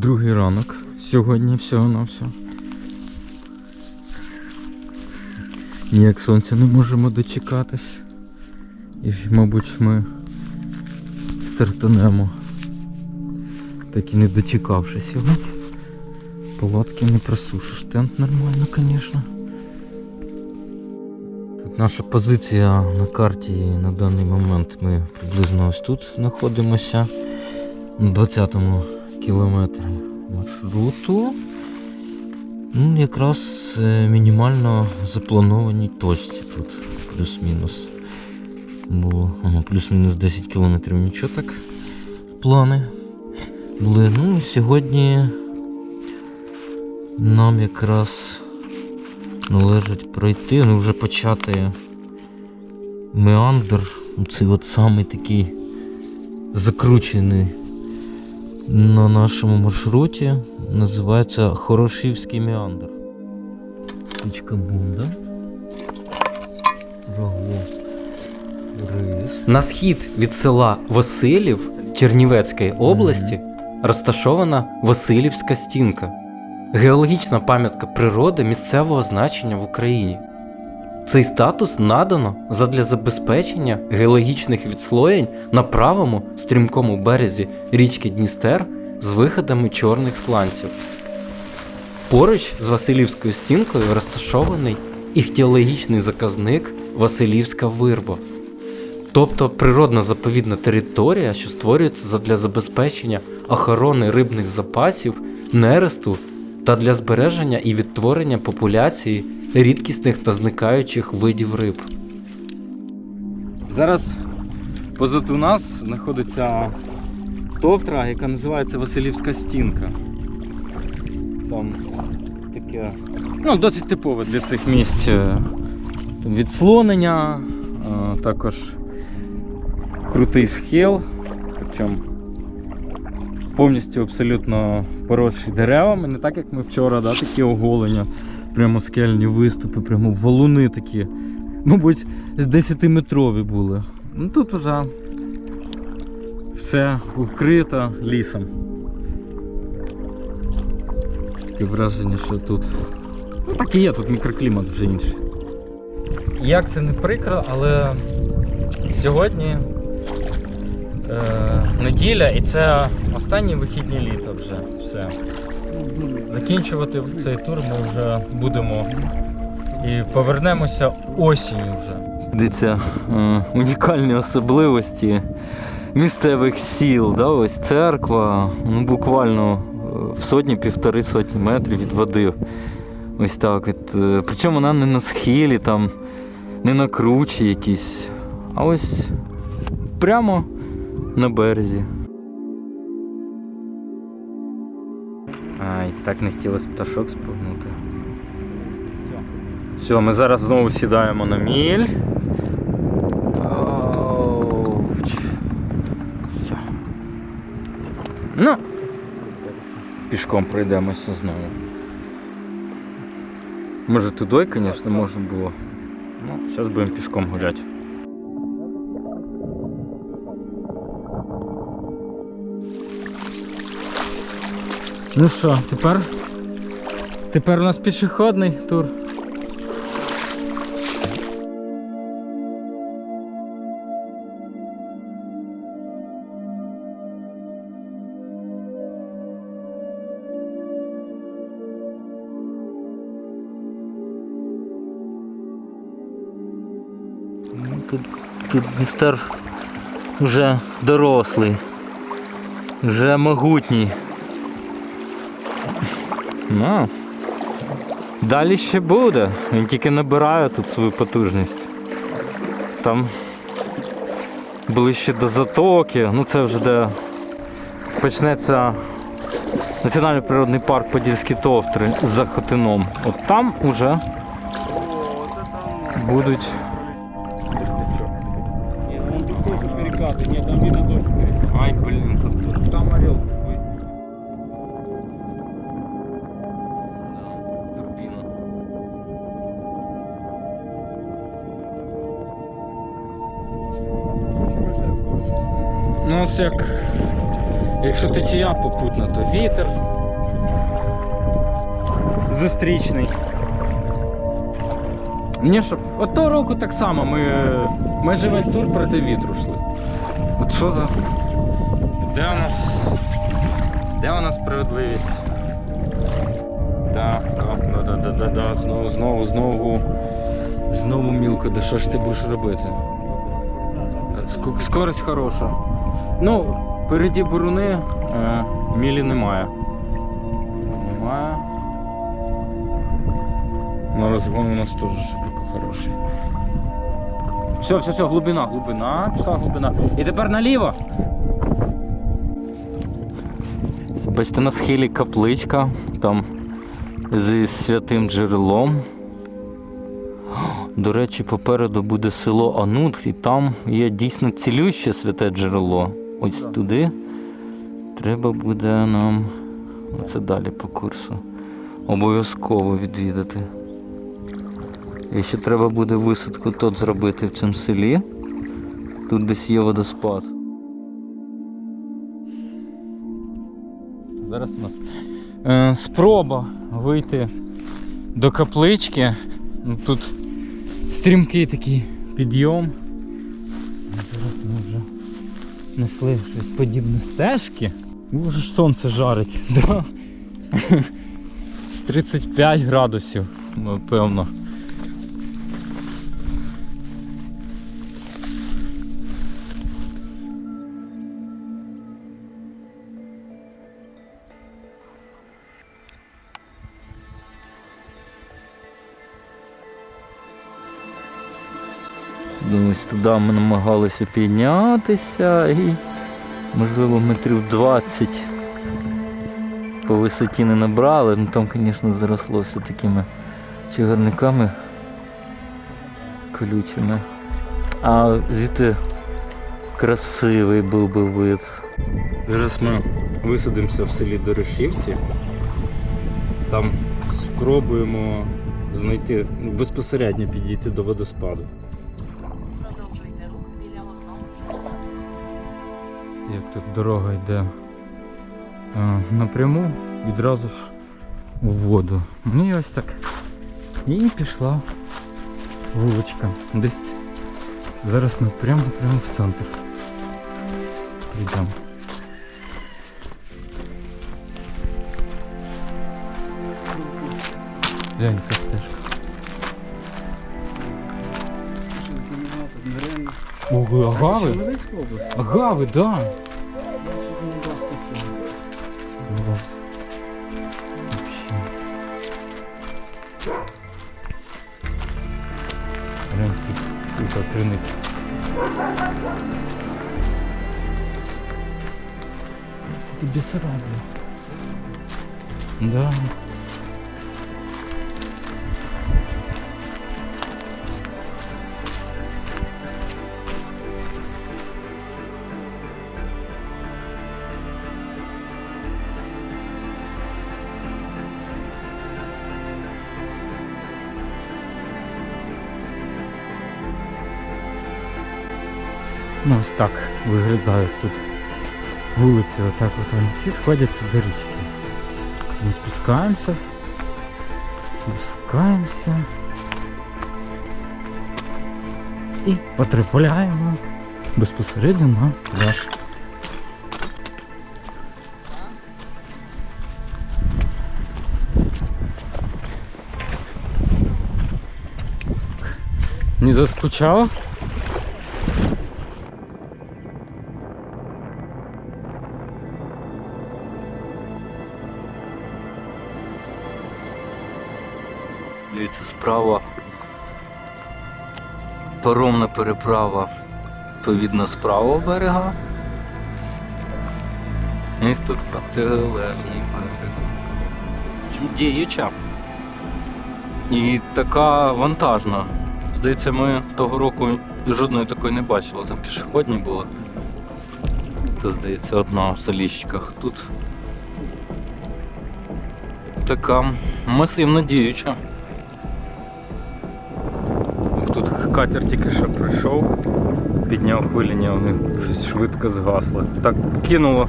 Другий ранок. Сьогодні всього на все. Ніяк сонця не можемо дочекатись. І, мабуть, ми стартанемо. Так і не дочекавшись його. Палатки не просушиш. Тент нормально, звісно. Наша позиція на карті на даний момент ми приблизно ось тут знаходимося. На 20-му кілометрі маршруту. Ну, якраз е, мінімально запланованій точці тут. Плюс-мінус. Було ага, плюс-мінус 10 кілометрів нічого так. Плани були. Ну і сьогодні нам якраз належить пройти, ну вже почати меандр. Цей от самий такий закручений на нашому маршруті. Називається Хорошівський меандр. Пічка бунда. Раго. Рис. На схід від села Василів Чернівецької області розташована Василівська стінка, геологічна пам'ятка природи місцевого значення в Україні. Цей статус надано задля забезпечення геологічних відслоєнь на правому стрімкому березі річки Дністер з виходами чорних сланців. Поруч з Василівською стінкою розташований іхтіологічний заказник Василівська вирба. Тобто природна заповідна територія, що створюється задля забезпечення охорони рибних запасів, нересту та для збереження і відтворення популяції рідкісних та зникаючих видів риб. Зараз позаду нас знаходиться товтра, яка називається Василівська стінка. Там таке, ну, досить типове для цих місць е, відслонення, е, також крутий схил, причому повністю абсолютно поросший деревами, не так як ми вчора, да, такі оголення, прямо скельні виступи, прямо валуни такі. Мабуть, з 10-метрові були. Ну тут вже все вкрито лісом. Таке враження, що тут. Ну так і є, тут мікроклімат вже інший. Як це не прикро, але сьогодні е, неділя і це останні вихідні літа вже все. Закінчувати цей тур ми вже будемо і повернемося осінню вже. Дивіться, е, унікальні особливості місцевих сіл. Да? Ось церква, ну буквально е, в сотні півтори сотні метрів від води. Ось так. От. е, Причому вона не на схилі, там, не на кручі якісь, а ось прямо на березі. Ай, так не хотілося пташок спугнути. Все, ми зараз знову сідаємо на міль. Все. Ну. Пішком пройдемося знову. Може туди, звісно, можна було. Ну, зараз будемо пішком гуляти. Ну що, тепер? Тепер у нас пішохідний тур. Тут, тут Дністер вже дорослий, вже могутній. Ну, далі ще буде. Він тільки набирає тут свою потужність. Там ближче до затоки, ну це вже де почнеться Національний природний парк Подільські товтри за Хотином. От там уже будуть. Там. Ай, блін, тут, тут. Там орел. Нас як Якщо течія попутна, то вітер. Зустрічний. Ні, щоб. От того року так само ми майже весь тур проти вітру йшли. От що за. Де у нас. Де у нас справедливість? Да, да, да, да, да, да. Знову, знову, знову. Знову мілко, да що ж ти будеш робити? Ск- Скорость хороша. Ну, впереді буруни е, мілі немає. Немає. На розгон у нас теж шибко хороший. Все, все, все, глибина, глибина, пішла глибина. І тепер наліво. Бачите, на схилі капличка, там зі святим джерелом. До речі, попереду буде село Анут, і там є дійсно цілюще святе джерело. Ось туди треба буде нам оце далі по курсу. Обов'язково відвідати. І ще треба буде висадку тут зробити в цьому селі. Тут десь є водоспад. Зараз у нас е, спроба вийти до каплички. Тут стрімкий такий підйом. Зараз ми вже знайшли щось подібне стежки. Боже ж сонце жарить. Да. З 35 градусів, напевно. Туди ми намагалися піднятися і можливо метрів 20 по висоті не набрали, ну там, звісно, заросло такими чагарниками колючими. А звідти красивий був би вид. Зараз ми висадимося в селі Дорошівці. Там спробуємо знайти, ну, безпосередньо підійти до водоспаду. Як тут дорога йде е, напряму, відразу ж у воду. Ну і ось так. І пішла вуличка. Десь зараз ми прямо прямо в центр. Прийдемо. Глянь, стежка. Ого, агави? Агави, да. Зараз. Глянь, тут яка криниця. Ти. Да. Ну ось так виглядають тут вулиці. Отак от вони всі сходяться до річки. Ми спускаємося. Спускаємося. І потрапляємо безпосередньо на пляж. Не заскучала? Дивіться, справа. Паромна переправа відповідно з правого берега. І тут протилежний берег. Діюча. І така вантажна. Здається, ми того року жодної такої не бачили. Там пішохідні були. Це, здається, одна в Заліщиках. Тут така масивно діюча. Катер тільки що прийшов, підняв хвилення, вони щось швидко згасли. Так кинуло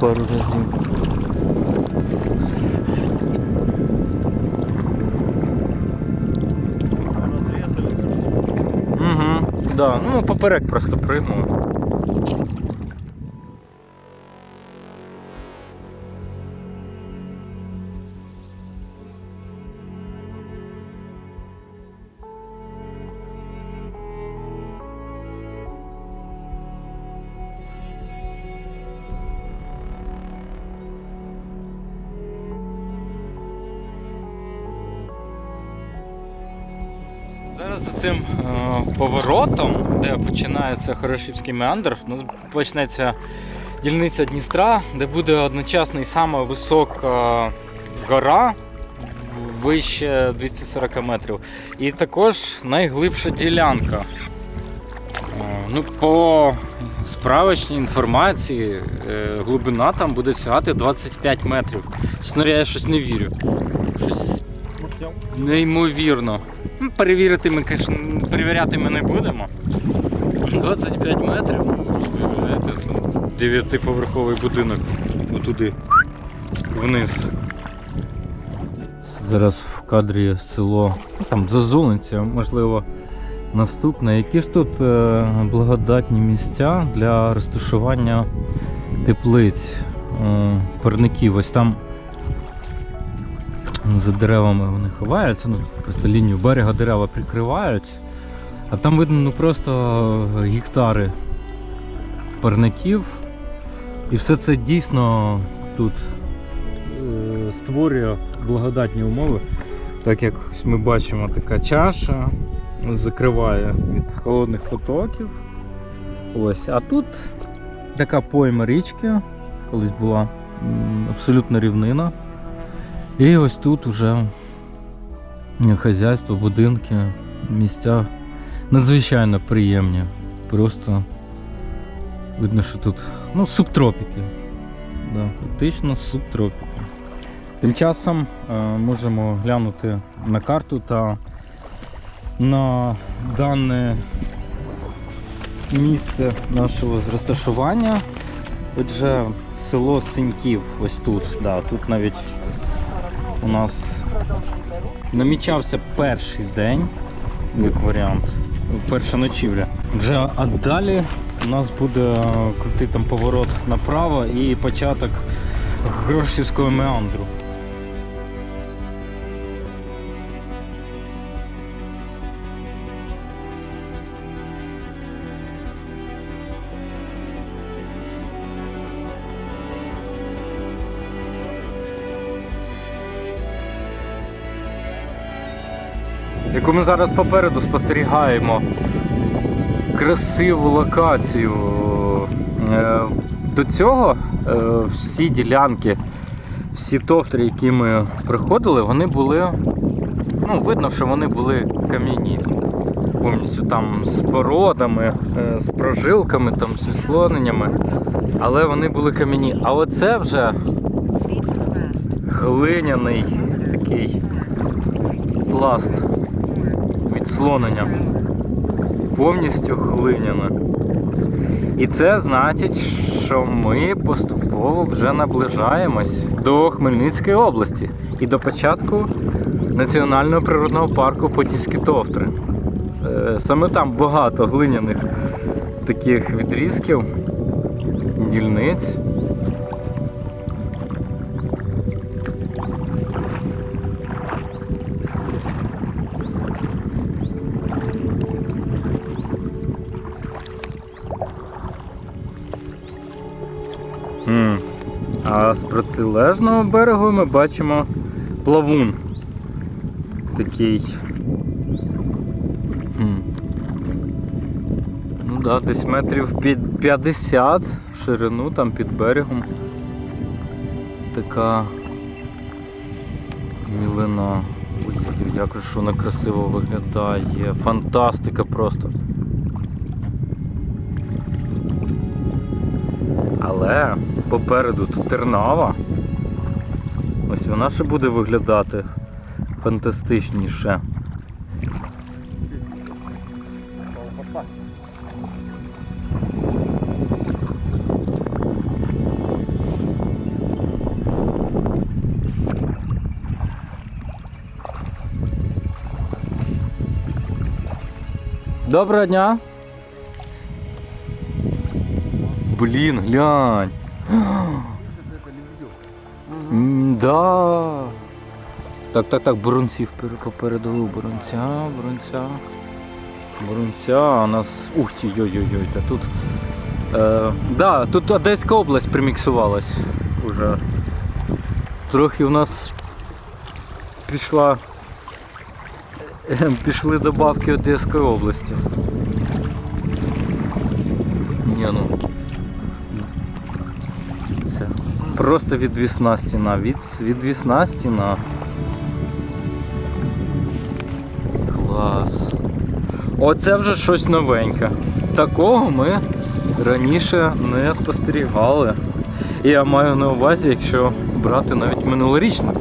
пару разів. Угу, да. Ну, поперек просто пригнули. Починається Хорошівський меандр, у нас почнеться дільниця Дністра, де буде одночасно і сама висока гора вище 240 метрів. І також найглибша ділянка. Е, Ну, по справочній інформації, е, глибина там буде сягати 25 метрів. Чесно, я щось не вірю. Щось Неймовірно. Ну, Перевірити ми, перевіряти ми не будемо. 25 метрів. Дев'ятиповерховий будинок. Отуди. Вниз. Зараз в кадрі село, ну, там Зазулинця, можливо, наступне. Які ж тут е, благодатні місця для розташування теплиць, е, парників. Ось там за деревами вони ховаються, ну просто лінію берега дерева прикривають. А там видно ну просто гектари парників. І все це дійсно тут е, створює благодатні умови. Так як ми бачимо, така чаша закриває від холодних потоків. Ось, а тут така пойма річки, колись була абсолютно рівнина. І ось тут уже хазяйство, будинки, місця надзвичайно приємні. Просто видно, що тут ну, субтропіки. Да, фактично субтропіки. Тим часом е, можемо глянути на карту та на дане місце нашого розташування. Отже, село Синьків, ось тут. Да, тут навіть у нас намічався перший день, як варіант, перша ночівля. Вже а далі у нас буде крутий там поворот направо і початок Грошівського меандру. Яку ми зараз попереду спостерігаємо красиву локацію. Е, До цього е, всі ділянки, всі товтри, які ми приходили, вони були. Ну, видно, що вони були кам'яні. Повністю там з породами, е, з прожилками, там, з слоненнями. Але вони були кам'яні. А оце вже глиняний такий пласт відслонення. Повністю глиняне. І це значить, що ми поступово вже наближаємось до Хмельницької області і до початку Національного природного парку Потівські Товтри. Е, Саме там багато глиняних таких відрізків, дільниць. А з протилежного берегу ми бачимо плавун. Такий. Ну да, десь метрів під 50 в ширину там під берегом. Така мілина. Ой, як же вона красиво виглядає. Фантастика просто. Але попереду тут тернава. Ось вона ще буде виглядати фантастичніше. Доброго дня! Блін, глянь! Да. Так, так, так, бурунців пер- попереду. Бурунця, бурунця. Бурунця, у нас. Ух ти, йой-йой-йой, та тут. Е, да, тут Одеська область приміксувалась уже. Трохи у нас пішла. е, Пішли добавки Одеської області. Ні, ну. Просто відвісна стіна. Від, відвісна стіна. Клас. Оце вже щось новеньке. Такого ми раніше не спостерігали. І я маю на увазі, якщо брати навіть минулорічний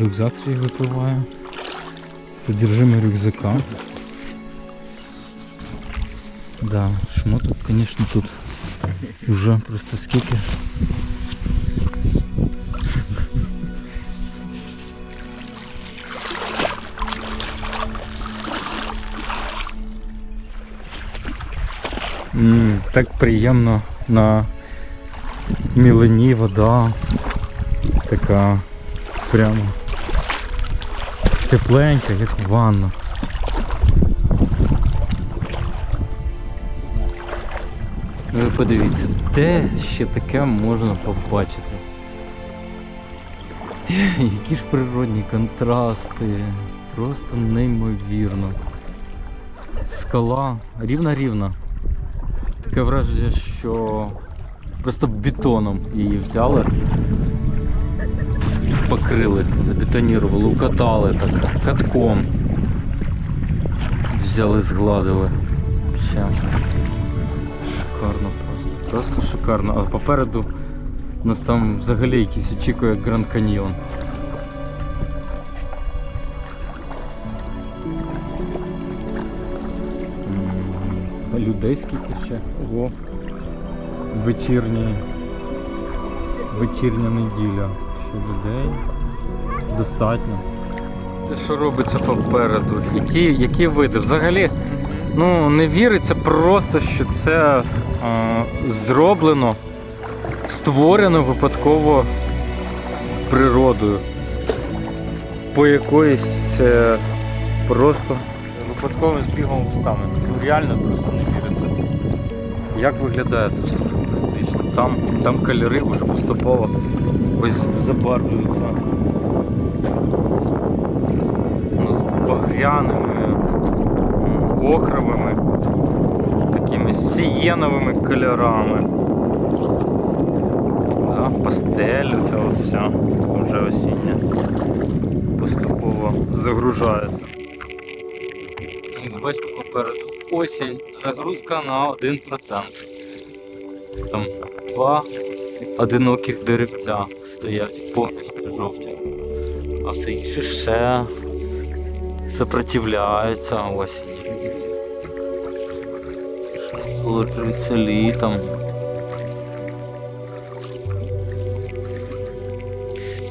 Рюкзак свій випиває. Содержимое рюкзака. Да, шмоток, конечно, тут уже просто скільки. М, так приємно на мілені вода. Така прямо Тепленька, як ванна. Ви подивіться, де ще таке можна побачити? Які ж природні контрасти, просто неймовірно. Скала рівна-рівна. Таке враження, що просто бетоном її взяли, покрили, забетонірували, укатали так, катком. Взяли, згладили. Ще. Шикарно просто. Просто шикарно. А попереду нас там взагалі якийсь очікує Гранд Каньйон. Людей скільки ще. Ого. Вечірній. Вечірня неділя. Людей. Достатньо. Це що робиться попереду? Які, які види? Взагалі, ну, не віриться просто, що це а, зроблено, створено випадково природою. По якоїсь е, просто випадковим збігом обставин. Ну, реально просто не віриться. Як виглядає це все фантастично. Там, там кольори вже поступово ось забарвлюються. З багряними, охровими, такими сієновими кольорами. трава, пастель, це от все вже осіння. Поступово загружається. Бачите попереду осінь, загрузка на 1%. Там два одиноких деревця стоять повністю жовті. А все інше ще сопротивляється осінь. Ще насолоджується літом.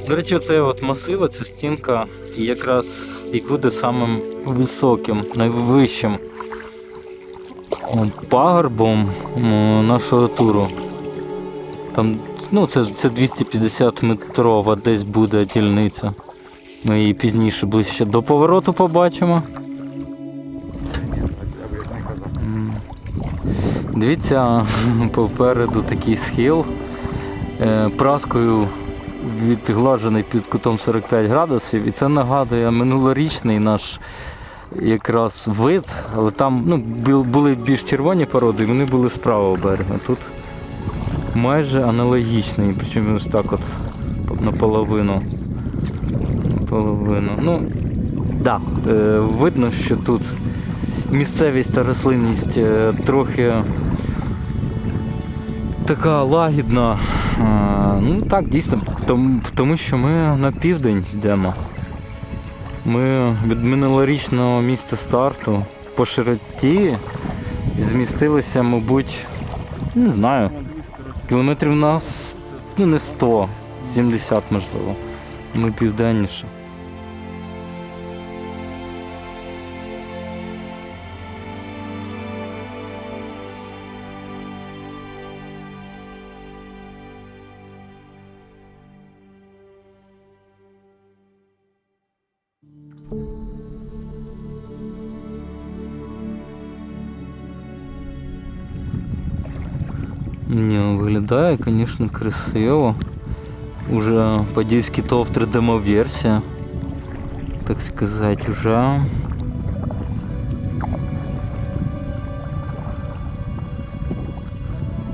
До речі, оце от масив, ця стінка якраз і буде самим високим, найвищим пагорбом нашого туру. Там, ну, це, це 250 метрова десь буде дільниця. Ми її пізніше ближче до повороту побачимо. Дивіться, попереду такий схил. Е, Праскою відглажений під кутом 45 градусів, і це нагадує минулорічний наш якраз вид, але там ну, були більш червоні породи, і вони були з правого берега. Тут майже аналогічний, причому ось так от наполовину. Наполовину. Ну, да, е, видно, що тут місцевість та рослинність е, трохи така лагідна. А, ну так, дійсно, тому що ми на південь йдемо. Ми від минулорічного місця старту по широті змістилися, мабуть, не знаю, кілометрів на с- ну, не 100, 70 можливо. Ми південніше. Не, виглядає, звісно, красиво. Уже подільський товтри демо-версія. Так сказати, уже.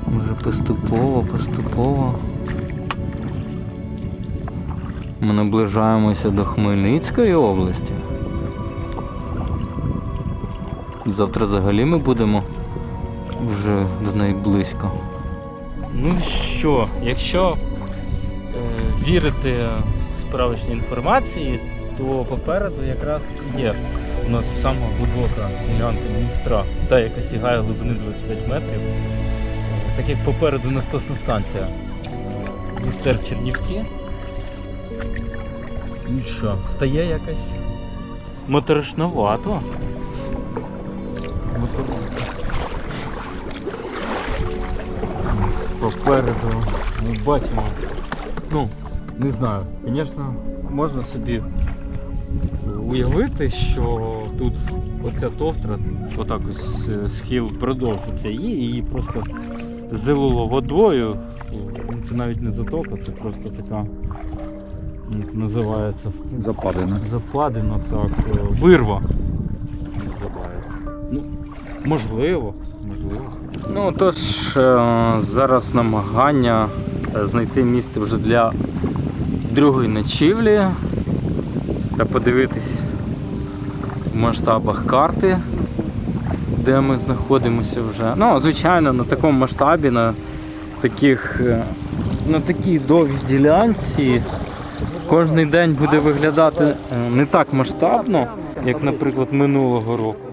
Уже поступово, поступово. Ми наближаємося до Хмельницької області. Завтра взагалі ми будемо вже до неї близько. Ну що, якщо е, вірити справочній інформації, то попереду якраз є у нас сама глибока ділянка Дністра, та яка сягає глибини 25 метрів. Так як попереду насосна станція Дністер Чернівці. Ну що, стає якось моторошновато. Моторошно. Попереду ми бачимо. Ну, не знаю, звісно, можна собі уявити, що тут оця товтра, отак ось е, схил продовжиться і її просто залило водою. Ну, Це навіть не затока, це просто така як називається Западина. западина, так, е, вирва. Ну, можливо, можливо. Ну тож е, зараз намагання е, знайти місце вже для другої ночівлі та подивитись в масштабах карти, де ми знаходимося вже. Ну, звичайно, на такому масштабі, на таких е, на такій довгій ділянці кожний день буде виглядати не так масштабно, як, наприклад, минулого року.